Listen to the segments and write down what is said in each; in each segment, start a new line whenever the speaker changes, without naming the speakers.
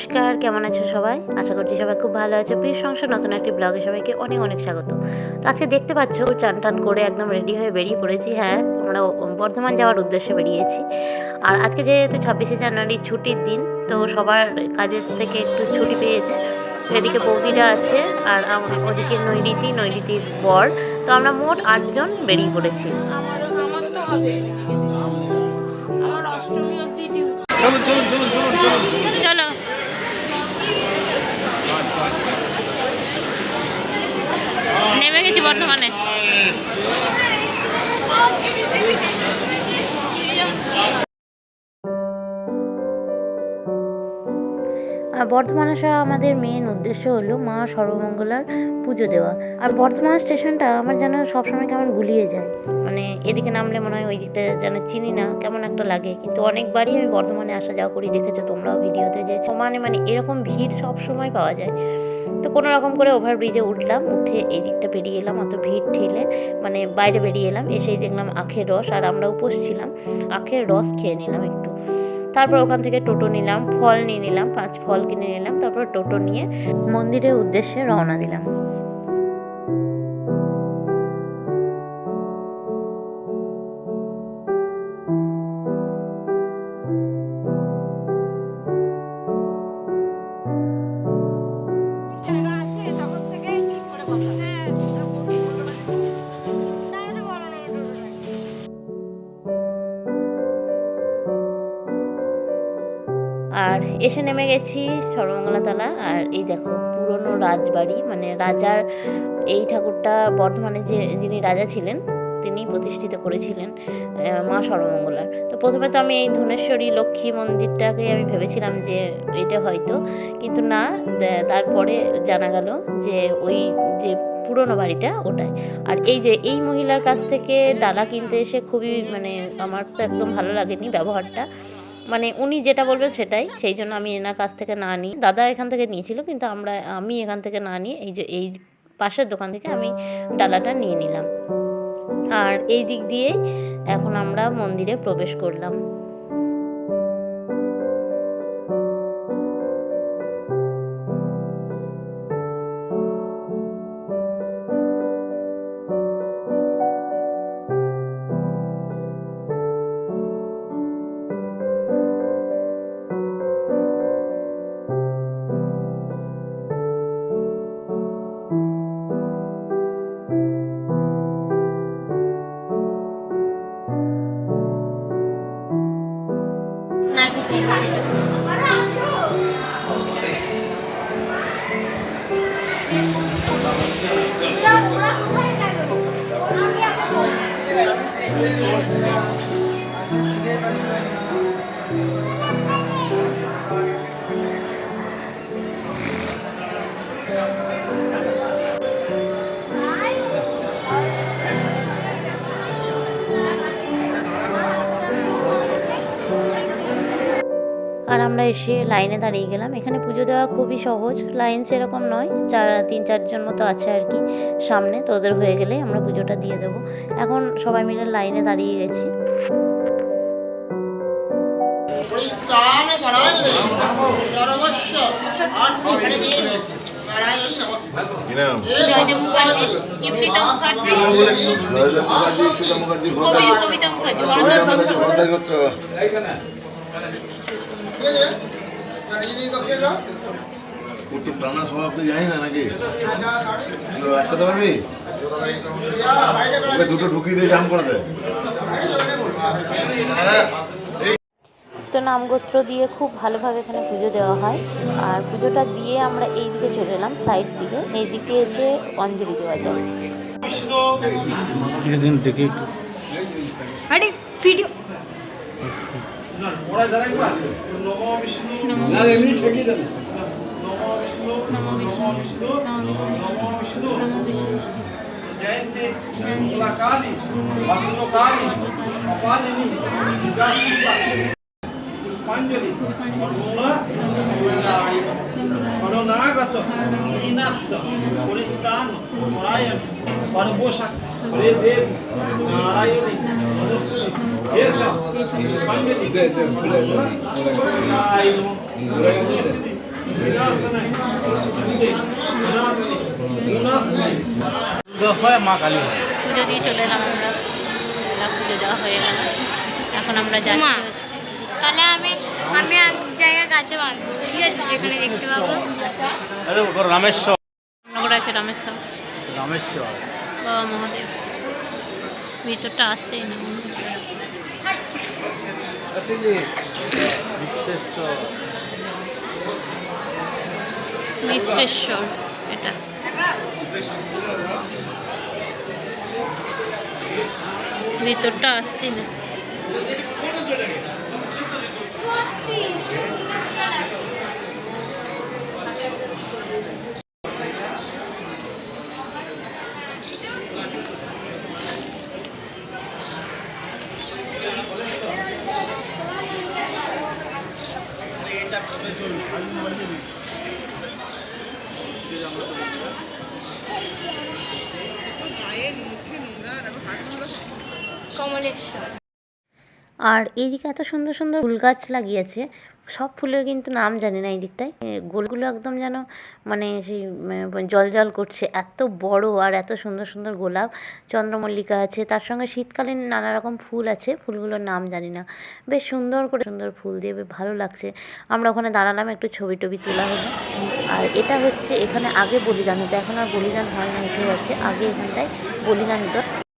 নমস্কার কেমন আছো সবাই? আশা করছি সবাই খুব ভালো আছো। প্রিয় সংসার নতুন একটি ব্লগে সবাইকে অনেক অনেক স্বাগত। তো আজকে দেখতে পাচ্ছ চান টান করে একদম রেডি হয়ে বেরিয়ে পড়েছি। হ্যাঁ আমরা বর্ধমান যাওয়ার উদ্দেশ্যে বেরিয়েছি। আর আজকে যেহেতু ছাব্বিশে জানুয়ারি ছুটির দিন তো সবার কাজের থেকে একটু ছুটি পেয়েছে। এদিকে বৌদিরা আছে আর ওদিকে নৈরিতি নৈরীতির বর। তো আমরা মোট আটজন বেরিয়ে পড়েছি। চলো। নেমে গেছি বর্ধমানে। বর্ধমান আসা আমাদের মেন উদ্দেশ্য হলো মা সর্বমঙ্গলার পুজো দেওয়া। আর বর্ধমান স্টেশনটা আমার যেন সবসময় কেমন গুলিয়ে যায়। মানে এদিকে নামলে মনে হয় ওই দিকটা যেন চিনি না, কেমন একটা লাগে। কিন্তু অনেকবারই আমি বর্ধমানে আসা যাওয়া করি, দেখেছ তোমরাও ভিডিওতে যে সমানে মানে এরকম ভিড় সব সময় পাওয়া যায়। তো কোনো রকম করে ওভারব্রিজে উঠলাম, উঠে এই দিকটা বেরিয়ে এলাম, অত ভিড় ঠেলে মানে বাইরে বেরিয়ে এলাম, এসেই দেখলাম আখের রস, আর আমরা উপোস ছিলাম আখের রস খেয়ে নিলাম একটু। তারপর ওখান থেকে টোটো নিলাম, ফল নিয়ে নিলাম, পাঁচ ফল কিনে নিলাম, তারপর টোটো নিয়ে মন্দিরের উদ্দেশ্যে রওনা দিলাম। এসে নেমে গেছি সর্বমঙ্গলাতলা। আর এই দেখো, পুরনো রাজবাড়ি মানে রাজার এই ঠাকুরটা বর্ধমানে যে, যিনি রাজা ছিলেন, তিনি প্রতিষ্ঠিত করেছিলেন মা সর্বমঙ্গলার। তো প্রথমে তো আমি এই ধনেশ্বরী, লক্ষ্মী মন্দিরটাকে আমি ভেবেছিলাম যে এটা হয়তো, কিন্তু না তারপরে জানা গেল যে ওই যে পুরনো বাড়িটা ওটাই। আর এই যে, এই মহিলার কাছ থেকে ডালা কিনতে এসে খুবই মানে আমার তো একদম ভালো লাগেনি ব্যবহারটা। মানে উনি যেটা বলবেন সেটাই। সেই জন্য আমি এনার কাছ থেকে না নিই। দাদা এখান থেকে নিয়েছিল, কিন্তু আমরা, আমি এখান থেকে না নিয়ে এই যে, এই পাশের দোকান থেকে আমি ডালাটা নিয়ে নিলাম। আর এই দিক দিয়ে এখন আমরা মন্দিরে প্রবেশ করলাম। আর আমরা এসে লাইনে দাঁড়িয়ে গেলাম এখানে পুজো দেওয়া খুবই সহজ লাইন সেরকম নয় চার তিন চারজন মতো আছে আর কি সামনে তো ওদের হয়ে গেলে আমরা পুজোটা দিয়ে দেবো এখন সবাই মিলে লাইনে দাঁড়িয়ে গেছি কবিতা মুখার্জি
কবিতা মুখার্জি ভোক্তা করছ একটু প্রাণা স্বভাব তো জানি না নাকি? আটকাতে পারবি? দুটো ঢুকিয়ে দিয়ে জাম করে দেয়
তো নামগোত্র দিয়ে খুব ভালোভাবে এখানে পুজো দেওয়া হয়। আর পুজোটা দিয়ে আমরা এই দিকে চলে এলাম সাইড দিকে। এই দিকে এসে অঞ্জলি দেওয়া যায়।
ভিডিও
জয়ন্তী মঙ্গলাকালী ভদ্রকালী কপালিনী পুষ্পাঞ্জলি মঙ্গলাকালী করুণাগত দীনাত্ম পরিত্রাণ পরায়ণ সর্বশাক হরে দেব নারায়ণী হয় মা কালী হয়
পুজো দিয়ে চলে এলাম আমরা। এলাম, পুজো দেওয়া হয়ে গেল। এখন আমরা যাচ্ছি
তাহলে আমি আমি এক জায়গায় গাছে বাঁধবো ঠিক আছে? যেখানে দেখতে পাবো।
রামেশ্বর।
নগর আছে রামেশ্বর।
রামেশ্বর।
বাবা মহাদেব। ভিতরটা আসছেই না। মিত্রেশ্বর এটা। ভিতরটা আসছি না। আর এইদিকে এত সুন্দর সুন্দর ফুল গাছ লাগিয়েছে। সব ফুলের কিন্তু নাম জানি না এই দিকটায় গোলগুলো একদম যেন মানে সেই জল জল করছে। এত বড় আর এত সুন্দর সুন্দর গোলাপ, চন্দ্রমল্লিকা আছে। তার সঙ্গে শীতকালীন নানা রকম ফুল আছে। ফুলগুলোর নাম জানি না। বেশ সুন্দর করে সুন্দর ফুল দিয়ে বেশ ভালো লাগছে। আমরা ওখানে দাঁড়ালাম, একটু ছবি টবি তোলা হলো। আর এটা হচ্ছে এখানে আগে বলিদান হতো। এখন আর বলিদান হয় না, উঠে গেছে। আগে এখানটায় বলিদান হতো।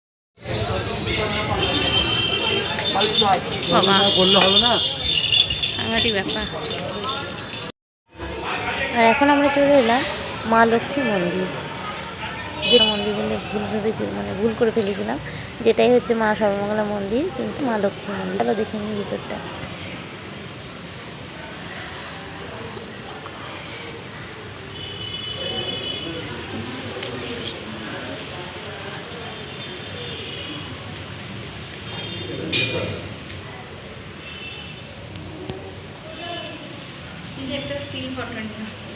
বাবা সাংঘাতিক ব্যাপার। আর এখন আমরা চলে এলাম মা লক্ষ্মী মন্দির। যে মন্দির বলে ভুল ভেবেছি মানে ভুল করে ফেলেছিলাম। যেটাই হচ্ছে মা সর্বমঙ্গলা মন্দির কিন্তু মা লক্ষ্মী মন্দির। চলো দেখে নিই ভিতরটা।
ఇది ఎక్కడ స్టీల్ పట్టండి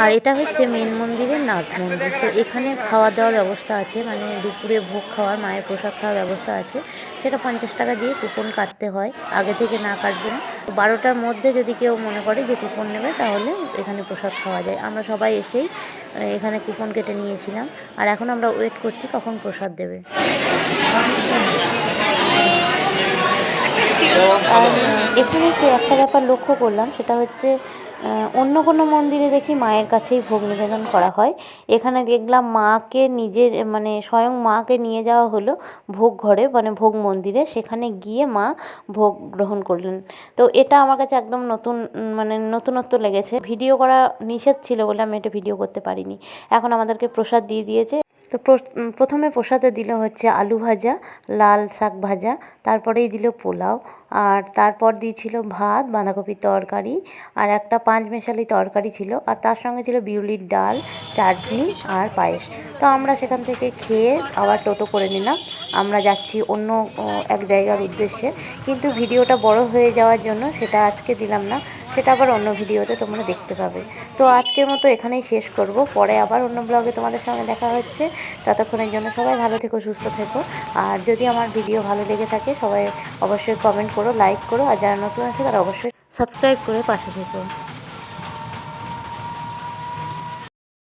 আর এটা হচ্ছে মেন মন্দিরের নাগ মন্দির। তো এখানে খাওয়া দাওয়ার ব্যবস্থা আছে মানে দুপুরে ভোগ খাওয়ার, মায়ের প্রসাদ খাওয়ার ব্যবস্থা আছে। সেটা পঞ্চাশ টাকা দিয়ে কুপন কাটতে হয়, আগে থেকে না কাটবে না। বারোটার মধ্যে যদি কেউ মনে করে যে কুপন নেবে, তাহলে এখানে প্রসাদ খাওয়া যায়। আমরা সবাই এসেই এখানে কুপন কেটে নিয়েছিলাম। আর এখন আমরা ওয়েট করছি কখন প্রসাদ দেবে। আর এখানে সে একটা ব্যাপার লক্ষ্য করলাম সেটা হচ্ছে অন্য কোনো মন্দিরে দেখি মায়ের কাছেই ভোগ নিবেদন করা হয়। এখানে দেখলাম মাকে নিজের মানে স্বয়ং মাকে নিয়ে যাওয়া হলো ভোগ ঘরে মানে ভোগ মন্দিরে। সেখানে গিয়ে মা ভোগ গ্রহণ করলেন। তো এটা আমার কাছে একদম নতুন মানে নতুনত্ব লেগেছে। ভিডিও করা নিষেধ ছিল বলে আমি এটা ভিডিও করতে পারিনি। এখন আমাদেরকে প্রসাদ দিয়ে দিয়েছে। তো প্রথমে প্রসাদে দিল হচ্ছে আলু ভাজা লাল শাক ভাজা তারপরেই দিল পোলাও। আর তারপর দিয়েছিল ভাত, বাঁধাকপির তরকারি আর একটা পাঁচ মেশালি তরকারি ছিল আর তার সঙ্গে ছিল বিউলির ডাল, চাটনি আর পায়েস। তো আমরা সেখান থেকে খেয়ে আবার টোটো করে নিলাম। আমরা যাচ্ছি অন্য এক জায়গার উদ্দেশ্যে। কিন্তু ভিডিওটা বড় হয়ে যাওয়ার জন্য সেটা আজকে দিলাম না, সেটা আবার অন্য ভিডিওতে তোমরা দেখতে পাবে। তো আজকের মতো এখানেই শেষ করব। পরে আবার অন্য ব্লগে তোমাদের সঙ্গে দেখা হচ্ছে। ততক্ষণের জন্য সবাই ভালো থেকো, সুস্থ থেকো। আর যদি আমার ভিডিও ভালো লেগে থাকে, সবাই অবশ্যই কমেন্ট করো লাইক করো আর যারা নতুন আছে তারা অবশ্যই সাবস্ক্রাইব করে পাশে থেকো।